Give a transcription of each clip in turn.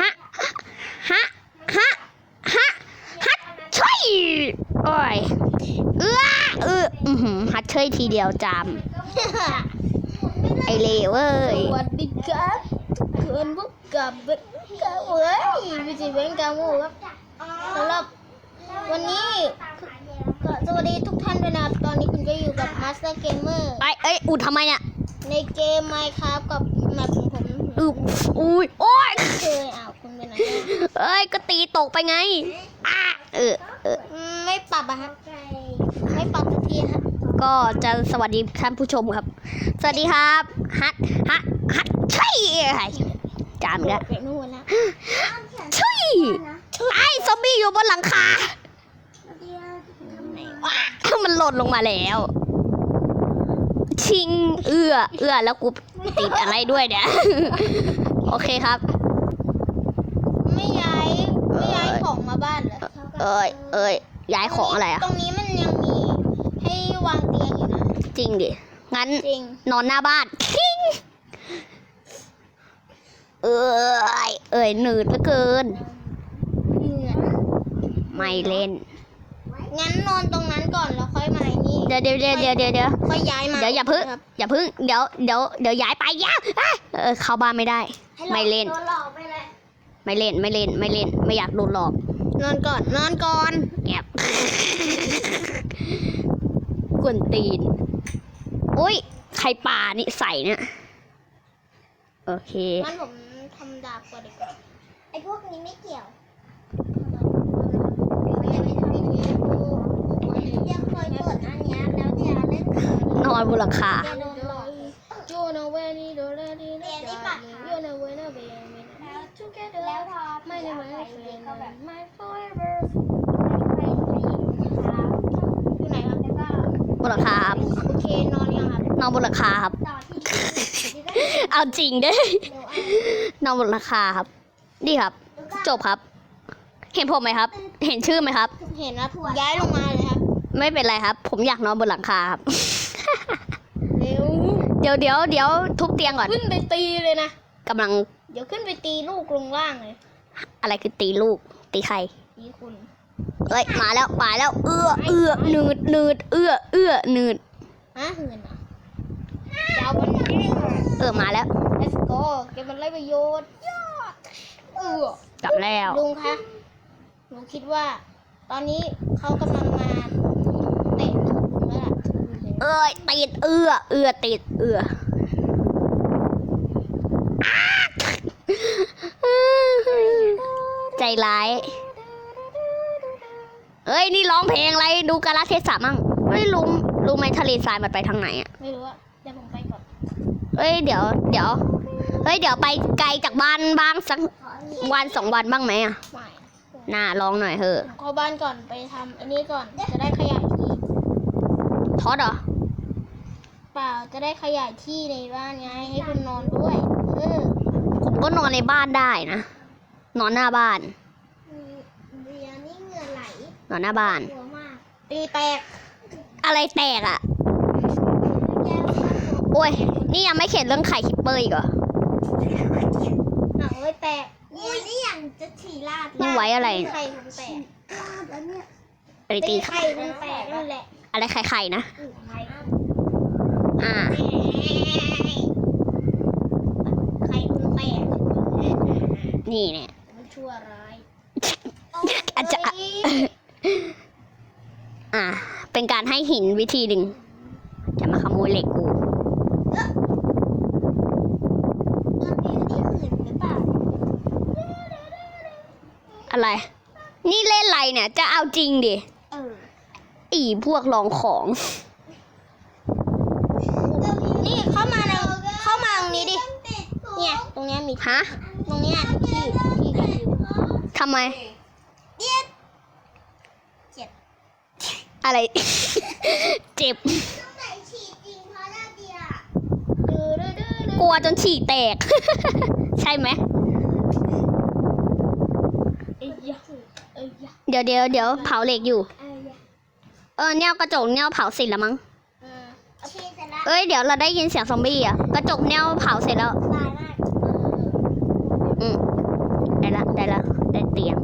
ฮะฮะฮะฮะฮัทช่วยโอ้ยเอื้อเอออือหือฮัทช่วยทีเดียวจามไอเลวเว้ยสวัสดีครับเพื่อนพบกับเบนกาเว้ยวิจิเบนกาโมครับสำหรับวันนี้ก็สวัสดีทุกท่านด้วยนะครับตอนนี้คุณก็อยู่กับ Master Gamer ไปเอ้ยอุดทำไมเนี่ยในเกม Minecraft กับแมป องผมอึบอุ้ยโอ้ยเคยอ้าวคุณเป็นอะไรเอ้ยก็ตีตกไปไงอะเออเอออืมไม่ปรับอะฮะไม่ปรับสักทีฮะก็จะสวัสดีท่านผู้ชมครับ สวัสดีครับฮัทฮัทฮัทช่วยจามแล้วไปนู่นนะช่วยไอ้ซอมบี้อยู่บนหลังคามันหล่นลงมาแล้ว ชิงเอื้อ เอื้อแล้วกูติดอะไรด้วยเนี่ย โอเคครับ ไม่ย้ายไม่ย้ายของมาบ้านเหรอเอ้ยเอ้ยย้ายของอะไรอะตรงนี้มันยังมีให้วางเตียงอยู่นะ จริงดิ งั้นจริง นอนหน้าบ้านชิงเอ้ยเอ้ยหนืดเหลือเกินเหนื่อยไม่เล่น งั้นนอนตรงนั้นก่อนแล้วค่อยมาไอ้นี่เดี๋ยวเดี๋ยวเดี๋ยวเดี๋ยวเดี๋ยวเดี๋ยวค่อยย้ายมาเดี๋ยวอย่าพึ่งครับอย่าพึ่งเดี๋ยวเดี๋ยวเดี๋ยวย้ายไปย่าอะเออเข้าบ้านไม่ได้ไม่เล่น โดนหลอกไปเลยไม่เล่นไม่เล่นไม่เล่นไม่อยากโดนหลอกนอนก่อน นอนก่อนแอบกวนตีนอุ้ยใครป่านี่ใส่เนี่ยโอเค งั้นผมทำดาบก่อนดีกว่าไอ้พวกนี้ไม่เกี่ยวยัง เคยเปิดอันเนี้ยแล้วเนี่ยเล่นนอนบนหลังคาโดนหลอกโนเวนี่โดนแล้วนี่นะจ๊ะโนเอาไว้นะเบย์แล้วทอไม่ได้ไม่ได้ก็แบบ my forever อยู่ไหนครับแล้วก็บนหลังคาครับโอเคนอนยังครับนอนบนหลังคาครับ ต่อที่เอาจริงเด้ เดี๋ยวอะนอนบนหลังคาครับ นี่ครับ จบครับ เห็นผมไหมครับ เห็นชื่อไหมครับ เห็นนะย้ายลงมาเลย ไม่เป็นไรครับ ผมอยากนอนบนหลังคาครับ เร็วเดี๋ยวเดี๋ยวเดี๋ยวทุบเตียงก่อนขึ้นไปตีเลยนะ กำลังเดี๋ยวขึ้นไปตีลูกลงล่างเลยอะไรคือตีลูก ตีใครตีคุณ เอ้ยมาแล้วมาแล้ว เอื้อเอื้อหนืดหนืดเอื้อเอื้อหนืดฮะเหือนอะยาวมันเออมาแล้ว let's go เก็บมันไรประโยชน์ยอดเออ กลับแล้ว ลุงคะ หนูคิดว่า ตอนนี้เขากำลังมาเตะตูดลุงแล้วล่ะเอ้ยติดเอื้อเอื้อติดเอื้อใจร้าย เอ้ย นี่ร้องเพลงอะไร ดูกาลเทศะมั่งไม่รู้รู้ไหมทะเลทรายมันไปทางไหนอะ ไม่รู้อะเดี๋ยวผมไปก่อน เอ้ย เดี๋ยว เดี๋ยว เฮ้ย เดี๋ยวไปไกลจากบ้านบ้างสักวันสองวันบ้างไหมอะ ไม่ น่าร้องหน่อยเถอะผมเข้าบ้านก่อนไปทำอันนี้ก่อน จะได้ขยาย ที่ทอดเหรอ เปล่าจะได้ขยายที่ในบ้านไงให้คุณนอนด้วยเออผมก็นอนในบ้านได้นะ นอนหน้าบ้าน เบียร์นี่เหงื่อไหลนอนหน้าบ้านกลัวมากตีแตกอะไรแตกอะ แก้วโอ้ย นี่ยังไม่เข็ดเรื่องไข่คิปเปอร์อีกเหรอ หนังเลยแตกอุ้ยนี่ยังจะฉี่ลาดนี่ไว้อะไร ไข่ผมแตกอะไรตี ไข่ผมแตกนั่นแหละ อะไรไข่ไข่นะไข่อ่าไข่ผมแตกนี่เนี่ย มันชั่วร้ายอาจจะ เฮ้ยอ่า เป็นการให้หินวิธีหนึ่ง จะมาขโมยเหล็กกู มันมีที่อื่นหรือเปล่าอะไร นี่เล่นอะไรเนี่ย จะเอาจริงดิเอออีพวกลองของ นี่เข้ามาในเข้ามาตรงนี้ดิ เนี่ย ตรงเนี้ยมีฮะตรงเนี้ยที่ที่กันอยู่ทำไม เจ็ดอะไร เจ็บไหนฉีดจริงเพราะนาเดียดื้อดื้อดื้อดื้อกลัวจนฉี่แตก ใช่ไหมเอ้ยยะเอ้ยยะเดี๋ยวเดี๋ยวเดี๋ยวเผาเหล็กอยู่เอ้ยยะ เออเนี่ยกระจกเนี่ยเผาเสร็จแล้วมั้งเออเอาฉีดเสร็จแล้วเอ้ยเดี๋ยวเราได้ยินเสียงซอมบี้อะ กระจกเนี่ยเผาเสร็จแล้วตายมากอืมแล้วได้เตียง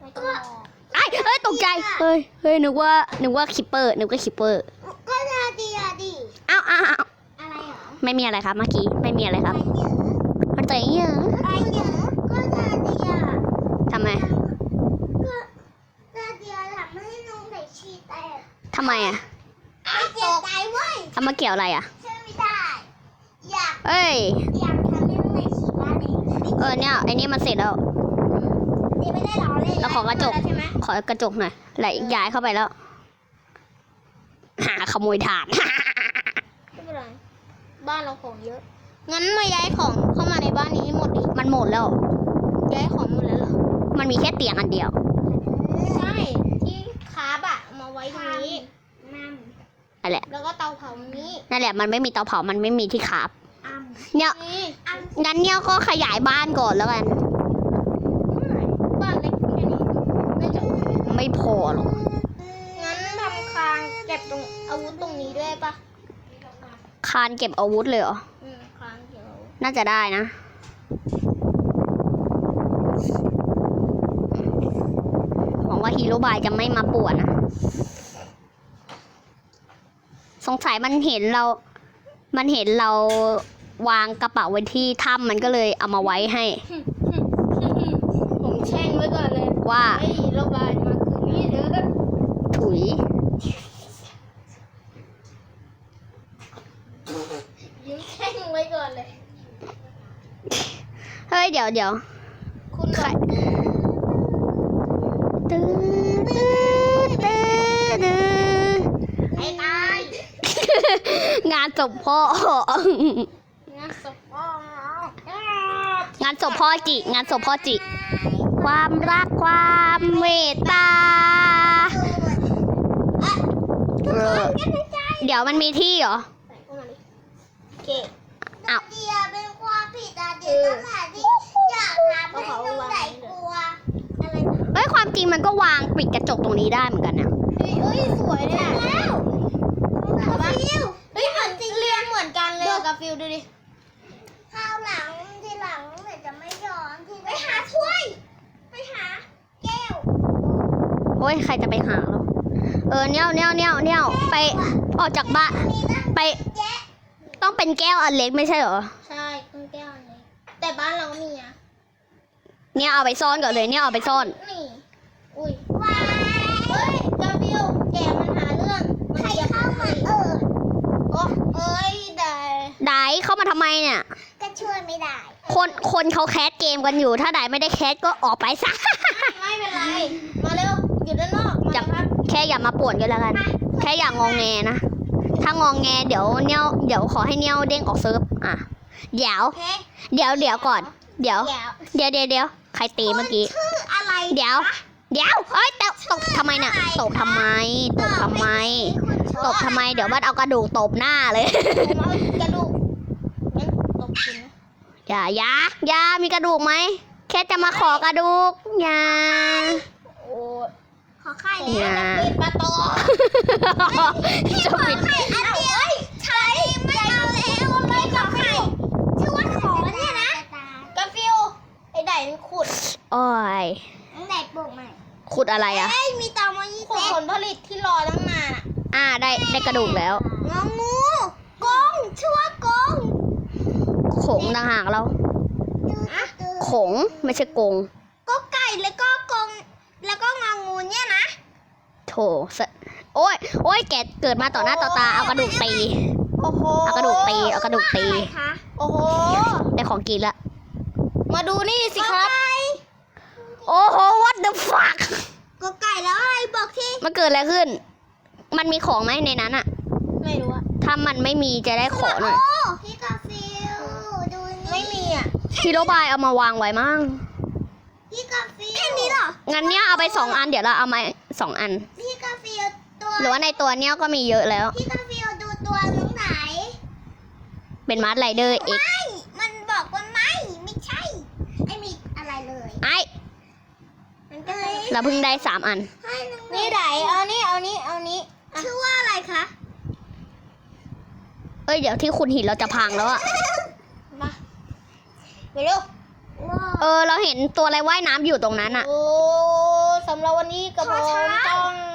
ไม่ต้องรอ ไอ้ยเอ้ยตกใจ เฮ้ยเฮ้ยนึกว่านึกว่าคิปเปอร์นึกว่าคิปเปอร์ก็นาเดียดิอ้าวอ้าวอ้าวอะไรเหรอไม่มีอะไรครับเมื่อกี้ไม่มีอะไรครับอะไรเหรออะไรเงี้ยอะไรเหรอก็นาเดีย ทำไม ก็นาเดียทำให้น้องไหนชีแตก ทำไมอะไม่เสียใจเว้ยทำมาเกี่ยวอะไรอะเชื่อไม่ได้ อยาก เอ้ย อยากทำให้น้องไหนชีบ้านเองเออเนี่ยไอ้นี่มันเสร็จแล้ว นี่ไม่ได้ล้อเล่นแล้วขอกระจก ใช่ไหมขอกระจกหน่อยไหลย้ายเข้าไปแล้ว หาขโมยถาด ไม่เป็นไรบ้านเราของเยอะ งั้นมาย้ายของเข้ามาในบ้านนี้ให้หมดดิมันหมดแล้ว ย้ายของหมดแล้วเหรอ มันมีแค่เตียงอันเดียว ใช่ ที่คาบอะเอามาไว้ตรงนี้นั่น นั่นแหละ แล้วก็เตาเผานี้นั่นแหละมันไม่มีเตาเผา มันไม่มีที่ขาบอ้ำเนี่ย นี่อ้ำงั้นเนี่ยก็ขยายบ้านก่อนแล้วกัน บ้านเล็กแค่นี้ไม่จบไม่พอหรอก งั้นทำคางเก็บตรงอาวุธตรงนี้ด้วยปะคานเก็บอาวุธเลยเหรอ อืมคางเก็บอาวุธน่าจะได้นะ หวังว่าฮีโร่บายจะไม่มาป่วนนะ สงสัยมันเห็นเรา มันเห็นเราวางกระเป๋าไว้ที่ถ้ำมันก็เลยเอามาไว้ให้ ผมแช่งไว้ก่อนเลยว่าไอ้ระบายมาคืนนี้เด้อถุย ยิ้มแช่งไว้ก่อนเลย เฮ้ย เดี๋ยวเดี๋ยว คุณ ใคร ก่อน ตื้อตื้อตื้อตื้อ ไอ้ตาย งานศพพ่อ งานศพพ่องานศพพ่อจิ งานศพพ่อจิ ความรักความเมตตาเออเดี๋ยวมันมีที่เหรอใส่เข้ามาดิโอเคอ้าวเดียเป็นความผิดอะเดียนั่นแหละที่อยากทำให้น้องไหนกลัวอะไรนะเอ้ยความจริงมันก็วางปิดกระจกตรงนี้ได้เหมือนกันนะเฮ้ยเอ้ยสวยเลยอะแล้ว มือนกันเลยอะกาฟิลดูดิคราวหลังทีหลังเดี๋ยวจะไม่ยอมที่ไปหาถ้วย ไปหาแก้วโอ้ยใครจะไปหาเราเออเนี่ยเนี่ยเนี่ยเนี่ยไปออกจากบ้านมีนะไปแจ๊ะต้องเป็นแก้วอันเล็กไม่ใช่เหรอ ใช่เครื่องแก้วอันนี้แต่บ้านเราก็มีอะเนี่ยเอาไปซ่อนก่อนเลยเนี่ยเอาไปซ่อน นี่อุ้ย วาย เฮ้ยกาฟิลแกมันหาเรื่อง มัน ใคร จะ เข้ามาเออ โอ้เอ้ยได้ ได เข้ามาทำไมเนี่ย ก็ช่วยไม่ได้คนคนเขาแคสเกมกันอยู่ ถ้าไดไม่ได้แคสก็ออกไปซะ ไม่เป็นไร มาเร็วอยู่ด้านนอกมาจับ ครับแค่อย่ามาป่วนกันแล้วกัน แค่อย่างงองแงนะ ถ้างองแงเดี๋ยวเนี่ยเดี๋ยวขอให้เนี่ยเด้งออกเซิร์ฟอะ เดี๋ยว โอเคเดี๋ยวเดี๋ยวก่อน เดี๋ยว เดี๋ยวเดี๋ยวเดี๋ยวเดี๋ยวใครตีเมื่อกี้ ชื่ออะไรเดี๋ยว เดี๋ยวเอ้ยตบตบทำไมน่ะตบทำไมตบทำไม ตบทำไม เดี๋ยวบัดเอากระดูกตบหน้าเลย ผมเอากระดูกงั้นตบคุณนะ อย่าอย่าอย่ามีกระดูกไหม แค่จะมาขอกระดูกอย่าโอ้ยขอไข่โอ้เลยยปิดประตูจะปิดไข่อันเดียวใช่ไม่เอาแล้วไม่ขอไข่ชื่อว่าขอเนี่ยนะกาฟิลไอ้ไดมันขุดโอ้ยน้องไหนปลูกใหม่ขุดอะไรอะเอ้ยมีตอมอยี่ขุดเซ็ผลผลิตที่รอตั้งนานอะอ่าได้ได้กระดูกแล้วงองูกงชื่อว่ากง ขงต่างหากเราอะขงไม่ใช่กงก็ไก่แล้วก็กงแล้วก็งองูเนี่ยนะโถสะโอ้ยโอ้ยแกเกิดมาต่อหน้าต่อตาเอากระดูกตี โอ้โหเอากระดูกตีเอากระดูกตีอะไรคะโอ้โหได้ของกินละมาดูนี่สิครับโอ้โห what the fuck ก็ไก่แล้วอะไรบอกที่ มันเกิดอะไรขึ้น มันมีของไหมในนั้นอะไม่รู้อะถ้ามันไม่มีจะได้ขอหน่อย โอ้พี่กาฟิลดูนี่ ไม่มีอะฮีโร่บายเอามาวางไว้มั่งพี่กาฟิลแค่นี้เหรองั้นเนี่ยเอาไปสองอันเดี๋ยวเราเอามาสองอัน พี่กาฟิลตัวหรือว่าในตัวเนี้ยก็มีเยอะแล้ว พี่กาฟิลดูตัวน้องไหนเป็นมาร์ไรเดอร์เอ็กไม่มันบอกว่าไม่ไม่ใช่ ไม่มีอะไรเลยไอมันก็เลยเราเพิ่งได้สามอัน ให้น้องนี่ไดเอานี่เอานี่เอานี่ชื่อว่าอะไรคะเอ้ยเดี๋ยวที่คุณหินเราจะพังแล้วอะมา ไปเร็วว้าเออ เราเห็นตัวอะไรว่ายน้ำอยู่ตรงนั้นอะ โอ้สำหรับวันนี้กับผมต้องขอ